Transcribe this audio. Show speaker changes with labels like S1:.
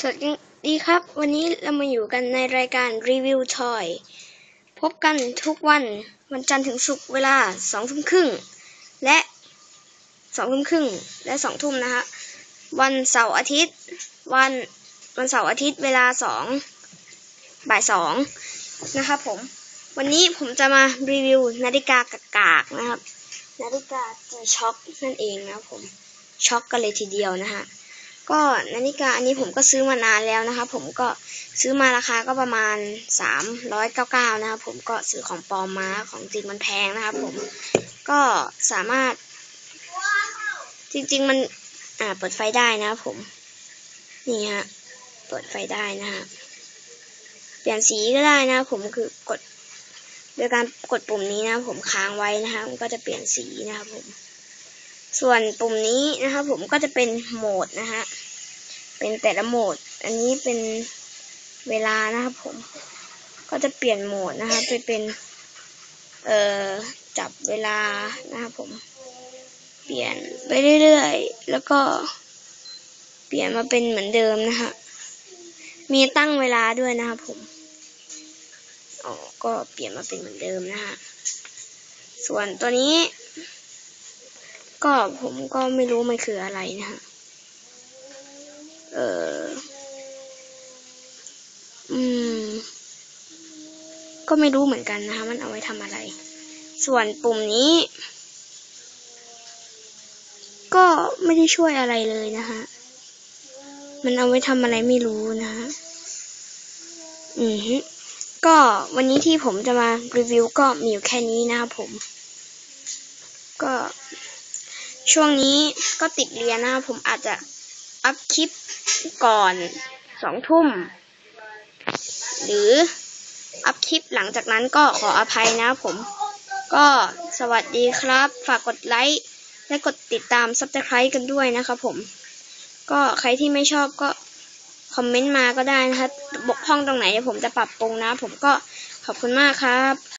S1: สวัสดีครับ วันนี้เรามาอยู่กันในรายการรีวิวทอย พบกันทุกวันวันจันทร์ถึงศุกร์เวลาสองทุ่มครึ่งและสองทุ่มครึ่งและสองทุ่มนะฮะวันเสาร์อาทิตย์ วันวันเสาร์อาทิตย์เวลาสองบ่ายสองนะครับผม วันนี้ผมจะมารีวิวนาฬิกากากๆนะครับ นาฬิกาจีช็อคนั่นเองนะครับผมช็อกกันเลยทีเดียวนะฮะ ก็นาฬิกาอันนี้ผมก็ซื้อมานานแล้วนะคะผมก็ซื้อมาราคาก็ประมาณสามร้อยเก้าเก้านะครับ ผมก็ซื้อของปลอมมาของจริงมันแพงนะครับ ผมก็สามารถ จริง ๆ มันอ่าเปิดไฟได้นะครับผม นี่ฮะเปิดไฟได้นะฮะเปลี่ยนสีก็ได้นะครับผมคือกดโดยการกดปุ่มนี้นะผมค้างไว้นะคะมันก็จะเปลี่ยนสีนะครับผม ส่วนปุ่มนี้นะครับผมก็จะเป็นโหมดนะฮะ เป็นแต่ละโหมด อันนี้เป็นเวลานะครับผม ก็จะเปลี่ยนโหมดนะครับไปเป็น เอ่อ จับเวลานะครับผม เปลี่ยนไปเรื่อยๆ แล้วก็เปลี่ยนมาเป็นเหมือนเดิมนะฮะ มีตั้งเวลาด้วยนะครับผมอ๋อก็เปลี่ยนมาเป็นเหมือนเดิมนะฮะ ส่วนตัวนี้ ก็ผมก็ไม่รู้มันคืออะไรนะฮะ เอออืม ก็ไม่รู้เหมือนกันนะคะ มันเอาไว้ทำอะไร ส่วนปุ่มนี้ ก็ไม่ได้ช่วยอะไรเลยนะคะมันเอาไว้ทำอะไรไม่รู้นะฮะ อืมก็วันนี้ที่ผมจะมารีวิวก็มีอยู่แค่นี้นะครับผม ก็ช่วงนี้ก็ติดเรียนนะครับผมอาจจะ อัพคลิปก่อนสองทุ่ม หรืออัพคลิปหลังจากนั้นก็ขออภัยนะผม ก็สวัสดีครับ ฝากกดไลค์และกดติดตามซับสไครต์กันด้วยนะครับผม ก็ใครที่ไม่ชอบก็คอมเมนต์มาก็ได้นะครับบกพร่องตรงไหนเดี๋ยวผมจะปรับปรุงนะ ผมก็ขอบคุณมากครับ